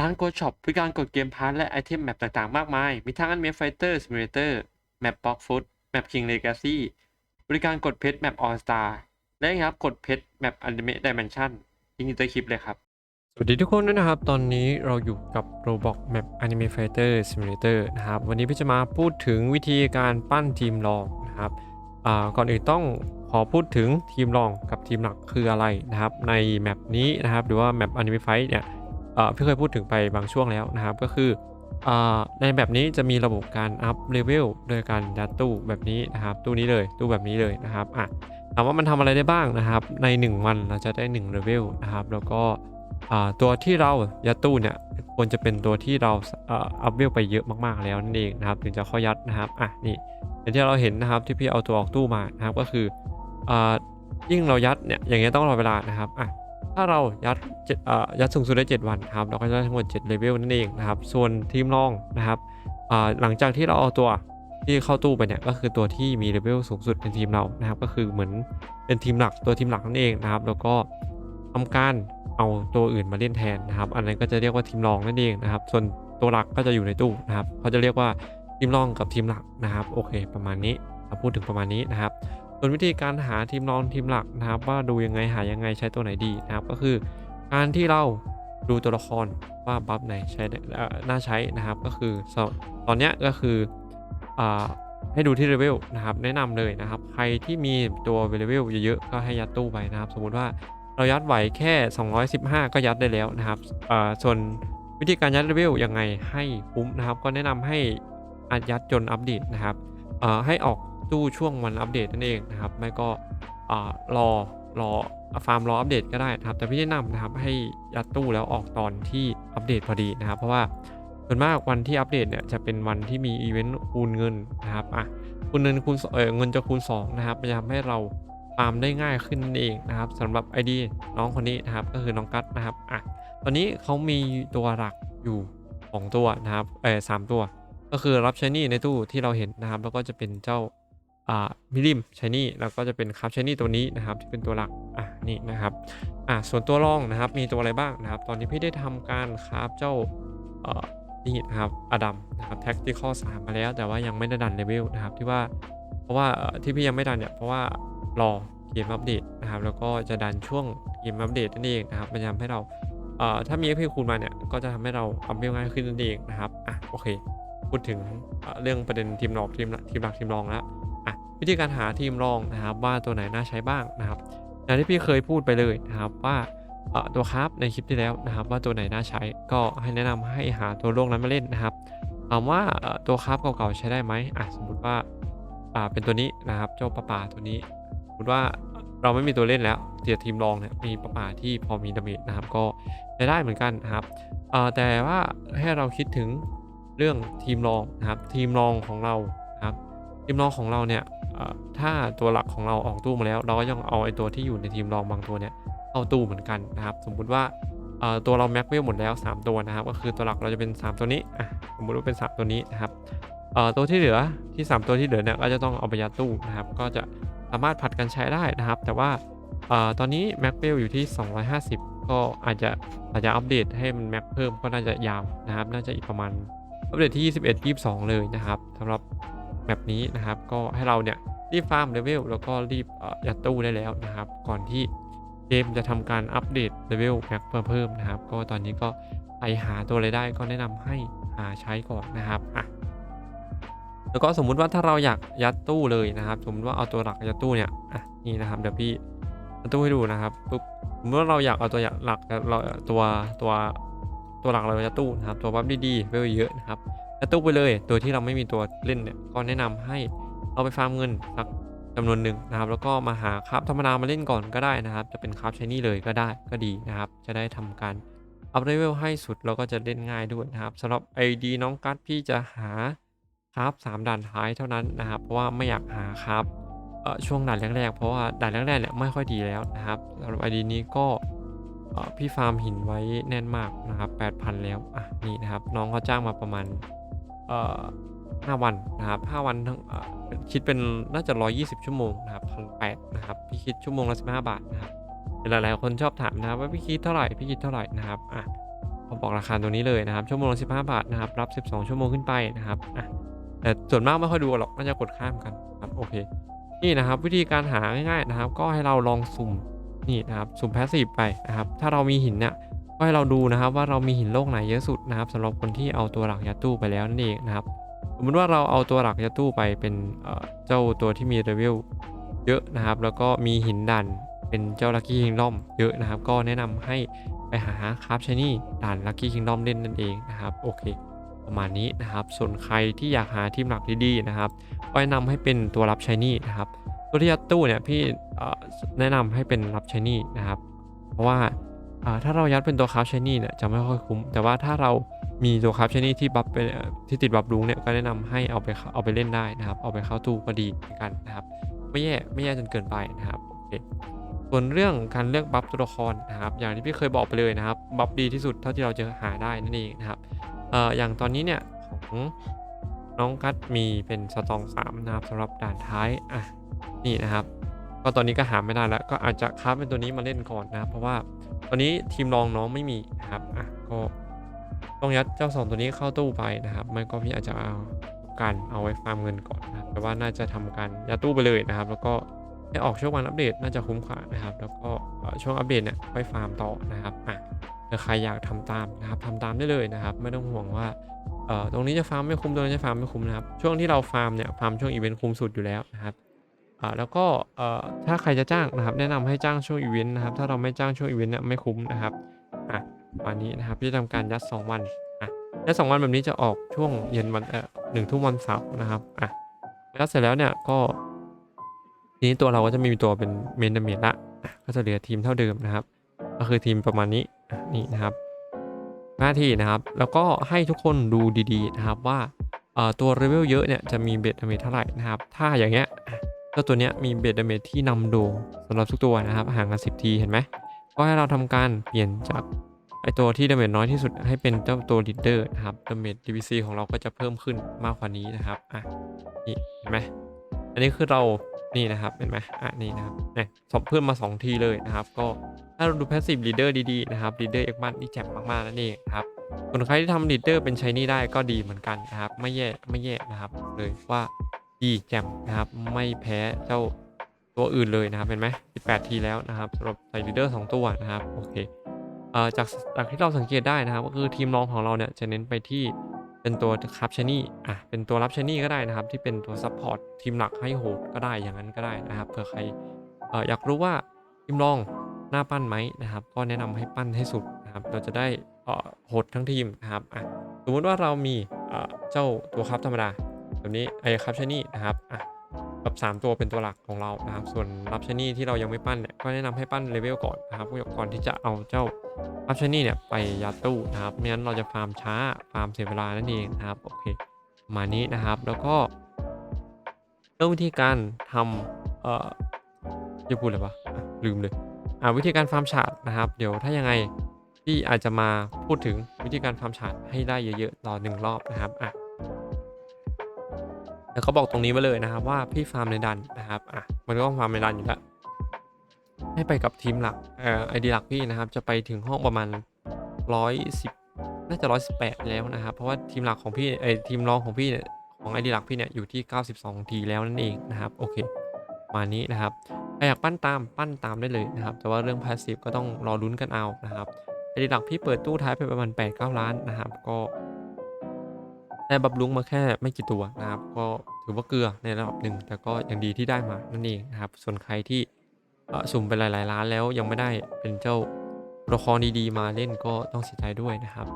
ร้าน Go Shop บริการกดเกมพาร์ตและไอเทมแมปต่างๆ มากมาย มีทั้ง Anime Fighter Simulator แมป Block Foot แมป King Legacy บริการกดเพชรแมป All Star และครับกดเพชรแมป Anime Dimension ลิงก์อยู่ใต้คลิปเลยครับ สวัสดีทุกคนด้วยนะครับ ตอนนี้เราอยู่กับ Roblox Map Anime Fighter Simulator นะครับ วันนี้พี่จะมาพูดถึงวิธีการปั้นทีมรองนะครับก่อนอื่นต้องขอพูดถึงทีมรองกับทีมหลักคืออะไรนะครับ ในแมปนี้นะครับ หรือว่าแมป Anime Fight เนี่ย พี่เคยพูดถึงไปบางช่วงแล้วนะครับ ก็คืออในแบบนี้จะมีระบบการอัพเลเวลโดยการยัดตู้แบบนี้นะครับ ตู้นี้เลยตู้แบบนี้เลยนะครับอะถามว่ามันทำอะไรได้บ้างนะครับ ใน 1 วันเราจะได้1เลเวลนะครับ แล้วก็ตัวที่เรายัดตู้เนี่ยควรจะเป็นตัวที่เราอัพเวลไปเยอะมากๆแล้วนั่นเองนะครับ ถึงจะข้ายัดนะครับอะนี่อย่างที่เราเห็นนะครับที่พี่เอาตัวออกตู้มานะครับก็คืออยิ่งเรายัดเนี่ยอย่างเงี้ยต้องรอเวลานะครับอะ ถ้าเรายัดยัดสูงสุดได้ 7 วันครับเราก็จะได้ทั้งหมด7เลเวลนั่นเองนะครับ ส่วนทีมรองนะครับหลังจากที่เราเอาตัวที่เข้าตู้ไปเนี่ยก็คือตัวที่มีเลเวลสูงสุดในทีมเรานะครับ ก็คือเหมือนเป็นทีมหลักตัวทีมหลักนั่นเองนะครับ แล้วก็ทำการเอาตัวอื่นมาเล่นแทนนะครับ อันนั้นก็จะเรียกว่าทีมรองนั่นเองนะครับ ส่วนตัวหลักก็จะอยู่ในตู้นะครับเขาจะเรียกว่าทีมรองกับทีมหลักนะครับ โอเค ประมาณนี้พูดถึงประมาณนี้นะครับ ส่วนวิธีการหาทีมรองทีมหลักนะครับ ว่าดูยังไงหายังไงใช้ตัวไหนดีนะครับ ก็คือการที่เราดูตัวละครว่าบัฟไหนใช้ได้น่าใช้นะครับ ก็คือตอนเนี้ยก็คืออให้ดูที่เลเวลนะครับ แนะนำเลยนะครับ ใครที่มีตัวเลเวลเยอะๆก็ให้ยัดตู้ไปนะครับ สมมุติว่าเรายัดไหวแค่ 215 ก็ยัดได้แล้วนะครับส่วนวิธีการยัดเลเวลยังไงให้คุ้มนะครับ ก็แนะนำให้อายัดจนอัปเดตนะครับให้ออก ตู้ช่วงวันอัปเดตนั่นเองนะครับ ไม่ก็รอรอฟาร์มรออัปเดตก็ได้นะครับ แต่พี่แนะนำนะครับให้ยัดตู้แล้วออกตอนที่อัปเดตพอดีนะครับ เพราะว่าส่วนมากวันที่อัปเดตเนี่ยจะเป็นวันที่มีอีเวนต์คูณเงินนะครับอะคูณเงินคูณเออเงินจะคูณ2นะครับมันจะทำให้เราฟาร์มได้ง่ายขึ้นนั่นเองนะครับสำหรับ ID น้องคนนี้นะครับก็คือน้องกัตนะครับอะตอนนี้เขามีตัวหลักอยู่2ตัวนะครับเออสามตัว ก็คือรับชายนี่ในตู้ที่เราเห็นนะครับ แล้วก็จะเป็นเจ้า อ่ามิลิมชายนี่แล้วก็จะเป็นครับชายนี่ตัวนี้นะครับที่เป็นตัวหลักอะนี่นะครับอะส่วนตัวรองนะครับมีตัวอะไรบ้างนะครับ ตอนนี้พี่ได้ทำการคราฟเจ้าเอ่อนี่นะครับอดัมนะครับแท็กติคอสามมาแล้ว แต่ว่ายังไม่ได้ดันเลเวลนะครับที่ว่าเพราะว่าที่พี่ยังไม่ดันเนี่ยเพราะว่ารอเกมอัปเดตนะครับแล้วก็จะดันช่วงเกมอัปเดตนั่นเองนะครับมันจะทำให้เราเอ่อถ้ามี FP คูณมาเนี่ยก็จะทำให้เราอัพเวลง่ายขึ้นนั่นเองนะครับอะโอเค พูดถึงเรื่องประเด็นทีมรองทีมลักทีมหลักทีมรองแล้ว วิธีการหาทีมรองนะครับว่าตัวไหนน่าใช้บ้างนะครับอย่างที่พี่เคยพูดไปเลยนะครับว่าตัวคราฟในคลิปที่แล้วนะครับว่าตัวไหนน่าใช้ก็ให้แนะนำให้หาตัวโลกนั้นมาเล่นนะครับถามว่าตัวคราฟเก่าๆใช้ได้ไหมอะสมมติว่าเป็นตัวนี้นะครับเจ้าปลาป่าตัวนี้สมมติว่าเราไม่มีตัวเล่นแล้วเทียทีมรองเนี่ยมีปลาป่าที่พอมีดาเมจนะครับก็ใช้ได้เหมือนกันนะครับแต่ว่าให้เราคิดถึงเรื่องทีมรองนะครับทีมรองของเราครับทีมรองของเราเนี่ย ถ้าตัวหลักของเราออกตู้มาแล้ว เราก็ยังเอาไอ้ตัวที่อยู่ในทีมรองบางตัวเนี่ยเข้าตู้เหมือนกันนะครับสมมุติว่าตัวเราแม็กเวลหมดแล้ว 3 ตัวนะครับ ก็คือตัวหลักเราจะเป็น 3 ตัวนี้อะสมมติว่าเป็น 3 ตัวนี้นะครับตัวที่เหลือที่ 3 ตัวที่เหลือเนี่ยก็จะต้องเอาไปยัดตู้นะครับ ก็จะสามารถผัดกันใช้ได้นะครับ แต่ว่าตอนนี้แม็กเ l อยู่ที่ 250 ก็อาจจะอาจจะอัปเดตให้มันแม็กเพิ่มก็น่าจะยาวนะครับ น่าจะอีกประมาณอัปเดตที่ 21 22 เลยนะครับสำหรับ แมปนี้นะครับ ก็ให้เราเนี่ยรีบฟาร์มเลเวลแล้วก็รีบยัดตู้ได้แล้วนะครับ ก่อนที่เกมจะทำการอัปเดตเลเวลแม็กเพิ่มนะครับ ก็ตอนนี้ก็ไปหาตัวอะไรได้ก็แนะนำให้หาใช้ก่อนนะครับอะแล้วก็สมมุติว่าถ้าเราอยากยัดตู้เลยนะครับ สมมติว่าเอาตัวหลักยัดตู้เนี่ยอะนี่นะครับเดี๋ยวพี่ยัดตู้ให้ดูนะครับปุ๊บสมมติว่าเราอยากเอาตัวหลักเราตัวตัวตัวหลักเรายัดตู้นะครับ ตัวบัฟดีๆเวลเยอะนะครับ ยัดตู้ไปเลยโดยที่เราไม่มีตัวเล่นเนี่ยก็แนะนำให้เอาไปฟาร์มเงินสักจำนวนหนึ่งนะครับ แล้วก็มาหาคราฟธรรมดามาเล่นก่อนก็ได้นะครับ จะเป็นคราฟชนี่เลยก็ได้ก็ดีนะครับ จะได้ทำการอัพเลเวลให้สุดแล้วก็จะเล่นง่ายด้วยนะครับสำหรับ ID น้องกัสพี่จะหาครับสามด่านท้ายเท่านั้นนะครับ เพราะว่าไม่อยากหาครับเอ่อช่วงด่านแรกๆ เพราะว่าด่านแรกๆเนี่ยไม่ค่อยดีแล้วนะครับสำหรับไอดีนี้ก็พี่ฟาร์มหินไว้แน่นมากนะครับ8,000 แล้วอะนี่นะครับ น้องเขาจ้างมาประมาณ เอ่อ5วันนะครับ5วันทั้งคิดเป็นน่าจะ 120 ชั่วโมงนะครับพันแนะครับพี่คิดชั่วโมงละ15 บาทนะครับหลายๆคนชอบถามนะครับว่าพี่คิดเท่าไหร่พี่คิดเท่าไหร่นะครับอะพเขาบอกราคาตรงนี้เลยนะครับชั่วโมงละ15 บาทนะครับรับ 12 ชั่วโมงขึ้นไปนะครับอะแต่ส่วนมากไม่ค่อยดูหรอกน่าจะกดข้ามกันครับโอเคนี่นะครับวิธีการหาง่ายๆนะครับ ก็ให้เราลองสุ่มนี่นะครับสุ่มแพสซีฟไปนะครับถ้าเรามีหินเนี่ย ให้เราดูนะครับว่าเรามีหินโลกไหนเยอะสุดนะครับสำหรับคนที่เอาตัวหลักยัดตู้ไปแล้วนั่นเองนะครับสมมติว่าเราเอาตัวหลักยัดตู้ไปเป็นเจ้าตัวที่มีเลเวลเยอะนะครับ แล้วก็มีหินดันเป็นเจ้าลัคกี้คิงดอมเยอะนะครับ ก็แนะนำให้ไปหาคราฟชนี่ด่านลัคกี้คิงดอมเล่นนั่นเองนะครับโอเค ประมาณนี้นะครับ ส่วนใครที่อยากหาทีมหลักดีๆนะครับก็แนะนำให้เป็นตัวรับชนี่นะครับตัวที่ยัดตู้เนี่ยพี่แนะนำให้เป็นรับชนี่นะครับ เพราะว่า อ่าถ้าเรายัดเป็นตัวคราฟชนี่เนี่ยจะไม่ค่อยคุ้ม แต่ว่าถ้าเรามีตัวคราฟชนี่ที่บัฟเป็นที่ติดบัฟลุงเนี่ยก็แนะนำให้เอาไปเข้าเอาไปเล่นได้นะครับ เอาไปเข้าตู้ก็ดีเหมือนกันนะครับ ไม่แย่ไม่แย่จนเกินไปนะครับโอเคส่วนเรื่องการเลือกบัฟตัวละครนะครับ อย่างที่พี่เคยบอกไปเลยนะครับบัฟดีที่สุดเท่าที่เราจะหาได้นั่นเองนะครับเอ่ออย่างตอนนี้เนี่ยของน้องกัดมีเป็นสตองสามนะครับสำหรับด่านท้ายอะนี่นะครับ ก็ตอนนี้ก็หาไม่ได้แล้ว ก็อาจจะค้าเป็นตัวนี้มาเล่นก่อนนะครับเพราะว่าตอนนี้ทีมรองน้องไม่มีนะครับอะก็ต้องยัดเจ้าสองตัวนี้เข้าตู้ไปนะครับไม่ก็พี่อาจจะเอาการเอาไว้ฟาร์มเงินก่อนนะครับแต่ว่าน่าจะทำการยัดตู้ไปเลยนะครับ แล้วก็ให้ออกช่วงวันอัปเดตน่าจะคุ้มกว่านะครับ แล้วก็ช่วงอัปเดตเนี่ยค่อยฟาร์มต่อนะครับอะถ้าใครอยากทำตามนะครับทำตามได้เลยนะครับ ไม่ต้องห่วงว่าเอ่อตรงนี้จะฟาร์มไม่คุ้มตรงนี้จะฟาร์มไม่คุ้มนะครับช่วงที่เราฟาร์มเนี่ยฟาร์มช่วงอีเวนต์คุ้มสุดอยู่แล้วนะครับ อ่าแล้วก็เอ่อถ้าใครจะจ้างนะครับแนะนำให้จ้างช่วงอีเวนต์นะครับถ้าเราไม่จ้างช่วงอีเวนต์เนี่ยไม่คุ้มนะครับอะวันนี้นะครับที่ทำการยัด 2 วันอะยัดสองวันแบบนี้จะออกช่วงเย็นวันเอ่อหนึ่งทุ่มวันเสาร์นะครับอะยัดเสร็จแล้วเนี่ยก็ทีนี้ตัวเราก็จะไมมีตัวเป็นเมนเดเมจละก็จะเหลือทีมเท่าเดิมนะครับ ก็คือทีมประมาณนี้นี่นะครับหน้าที่นะครับ แล้วก็ให้ทุกคนดูดีๆนะครับว่าเออตัวเลเวลเยอะเนี่ยจะมีเบสเมจเท่าไหร่นะครับ ถ้าอย่างเงี้ย เจ้าตัวเนี้ยมีเบสดาเมจที่นำโด่งสำหรับทุกตัวนะครับห่างกัน 10 ทีเห็นไหมก็ให้เราทำการเปลี่ยนจากไอตัวที่ดาเมจน้อยที่สุดให้เป็นเจ้าตัวลีดเดอร์นะครับดาเมจ DVC ของเราก็จะเพิ่มขึ้นมากกว่านี้นะครับอะนี่เห็นไหมอันนี้คือเรานี่นะครับเห็นไหมอะนี่นะครับเนี่ยสอบเพิ่มมา 2 ทีเลยนะครับ ก็ถ้าเราดูแพสซีฟลีดเดอร์ดีๆนะครับลีดเดอร์เอ็กบันนี่แจ่มมากๆนั่นเองครับส่วนใครที่ทำลีดเดอร์เป็นใช้นี่ได้ก็ดีเหมือนกันนะครับ ไม่แย่ไม่แย่นะครับเลยว่า ดีแจ่มนะครับ ไม่แพ้เจ้าตัวอื่นเลยนะครับ เห็นไหม18 ทีแล้วนะครับสำหรับใส่ลีดเดอร์2ตัวนะครับ โอเคเอ่อจากจากที่เราสังเกตได้นะครับ ก็คือทีมรองของเราเนี่ยจะเน้นไปที่เป็นตัวครับชนี่อะ เป็นตัวรับชนี่ก็ได้นะครับ ที่เป็นตัวซัพพอร์ตทีมหลักให้โหดก็ได้อย่างนั้นก็ได้นะครับเผื่อใครเอ่ออยากรู้ว่าทีมรองหน้าปั้นไหมนะครับ ก็แนะนำให้ปั้นให้สุดนะครับ เราจะได้เอ่อโหดทั้งทีมนะครับอะสมมติว่าเรามีเอ่อเจ้าตัวครับธรรมดา แบบนี้ไอ้ครับชนี่นะครับอะแบบ3ตัวเป็นตัวหลักของเรานะครับ ส่วนรับชนี่ที่เรายังไม่ปั้นเนี่ยก็แนะนำให้ปั้นเลเวลก่อนนะครับก่อนที่จะเอาเจ้ารับชนี่เนี่ยไปยัดตู้นะครับไม่งั้นเราจะฟาร์มช้าฟาร์มเสียเวลานั่นเองนะครับโอเคมานี้นะครับแล้วก็เรื่องวิธีการทำเอ่อจะพูดอะไรวะอะลืมเลยอ่าวิธีการฟาร์มฉาดนะครับ เดี๋ยวถ้ายังไงพี่อาจจะมาพูดถึงวิธีการฟาร์มฉาดให้ได้เยอะๆต่อหนึ่งรอบนะครับอะ แล้วเขาบอกตรงนี้ไว้เลยนะครับว่าพี่ฟาร์มในดันนะครับอะมันก็ฟาร์มในดันอยู่แล้วให้ไปกับทีมหลักเอ่อไอดีหลักพี่นะครับ จะไปถึงห้องประมาณร้อยสิบน่าจะร้อยสิบแปดแล้วนะครับ เพราะว่าทีมหลักของพี่ไอทีมรองของพี่เนี่ยของไอดีหลักพี่เนี่ยอยู่ที่ 92 ทีแล้วนั่นเองนะครับโอเคมานี้นะครับใครอยากปั้นตามปั้นตามได้เลยนะครับ แต่ว่าเรื่องพาสซีฟก็ต้องรอลุ้นกันเอานะครับไอดีหลักพี่เปิดตู้ท้ายไปประมาณ8-9ล้านนะครับ ก็ ได้บับลุงมาแค่ไม่กี่ตัวนะครับ ก็ถือว่าเกลือในระดับหนึ่ง แต่ก็ยังดีที่ได้มานั่นเองนะครับ ส่วนใครที่สุ่มไปหลายๆล้านแล้วยังไม่ได้เป็นเจ้าตัวละครดีๆมาเล่นก็ต้องเสียใจด้วยนะครับ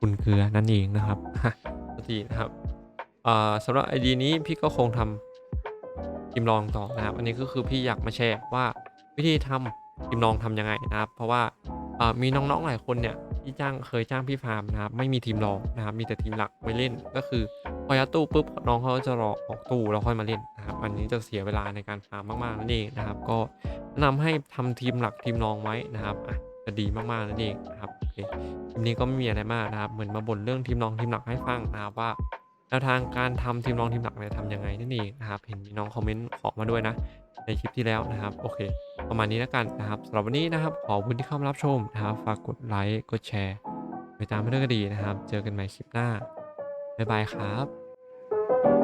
คุณเกลือนั่นเองนะครับฮะปกตินะครับสำหรับไอดีนี้พี่ก็คงทำทีมลองต่อนะครับ อันนี้ก็คือพี่อยากมาแชร์ว่าวิธีทำทีมลองทำยังไงนะครับ เพราะว่ามีน้องๆหลายคนเนี่ย ที่จ้างเคยจ้างพี่ฟาร์มนะครับ ไม่มีทีมรองนะครับ มีแต่ทีมหลักไว้เล่น ก็คือพอยัดตู้ปุ๊บน้องเขาจะรอออกตู้แล้วค่อยมาเล่นนะครับอันนี้จะเสียเวลาในการฟาร์มมากๆนั่นเองนะครับ ก็นะนำให้ทำทีมหลักทีมรองไว้นะครับอะจะดีมากๆนั่นเองนะครับโอเคคลิปนี้ก็ไม่มีอะไรมากนะครับ เหมือนมาบ่นเรื่องทีมรองทีมหลักให้ฟังนะครับว่าแนวทางการทำทีมรองทีมหลักเนี่ยทำยังไงนั่นเองนะครับ เห็นมีน้องคอมเมนต์ขอมาด้วยนะ ในคลิปที่แล้วนะครับ โอเค ประมาณนี้แล้วกันนะครับสำหรับวันนี้นะครับ ขอบคุณที่เข้ามารับชมนะครับฝากกดไลค์กดแชร์ไปตามเรื่องก็ดีนะครับ เจอกันใหม่คลิปหน้าบ๊ายบายครับ